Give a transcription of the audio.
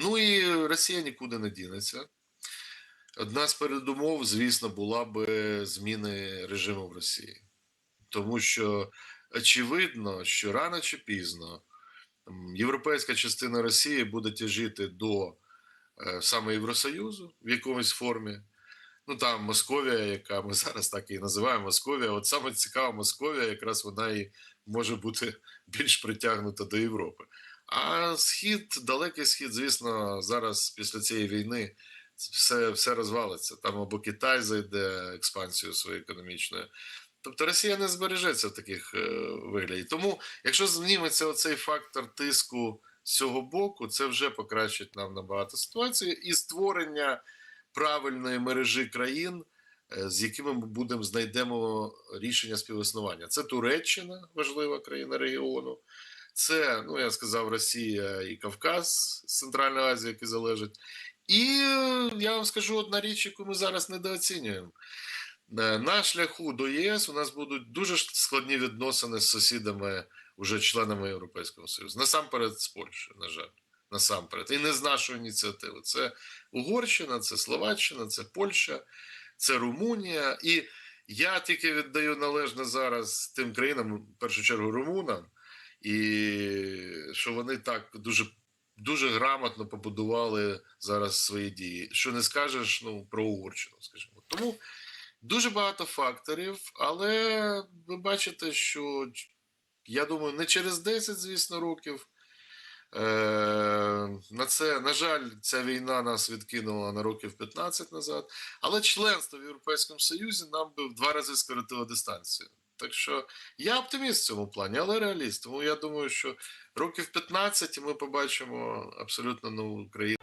Ну і Росія нікуди не дінеться. Одна з передумов, звісно, була би зміни режиму в Росії. Тому що очевидно, що рано чи пізно європейська частина Росії буде тяжіти до е, саме Євросоюзу в якомусь формі. Ну там Московія, яка ми зараз так і називаємо Московія. От саме цікава Московія, якраз вона і може бути більш притягнута до Європи. А схід, далекий схід, звісно, зараз після цієї війни все, все розвалиться. Там або Китай зайде експансію своєю економічною. Тобто Росія не збережеться в таких е, вигляді. Тому, якщо зніметься оцей фактор тиску з цього боку, це вже покращить нам набагато ситуацію і створення правильної мережі країн, е, з якими ми будемо знайдемо рішення співіснування. Це Туреччина, важлива країна регіону. Це, ну я сказав, Росія і Кавказ, Центральна Азія, які залежать. І е, я вам скажу одна річ, яку ми зараз недооцінюємо. Е, На шляху до ЄС у нас будуть дуже складні відносини з сусідами, уже членами Європейського Союзу. Насамперед з Польщею, на жаль. Насамперед. І не з нашої ініціативи. Це Угорщина, це Словаччина, це Польща, це Румунія. І я тільки віддаю належне зараз тим країнам, в першу чергу румунам, і що вони так дуже дуже грамотно побудували зараз свої дії. Що не скажеш ну, про Угорщину, скажімо. Тому дуже багато факторів, але ви бачите, що я думаю, не через 10, звісно, років. Е, на це, на жаль, ця війна нас відкинула на років 15 назад, але членство в Європейському Союзі нам би в два рази скоротило дистанцію. Так що я оптиміст в цьому плані, але реаліст. Тому я думаю, що років 15 ми побачимо абсолютно нову країну.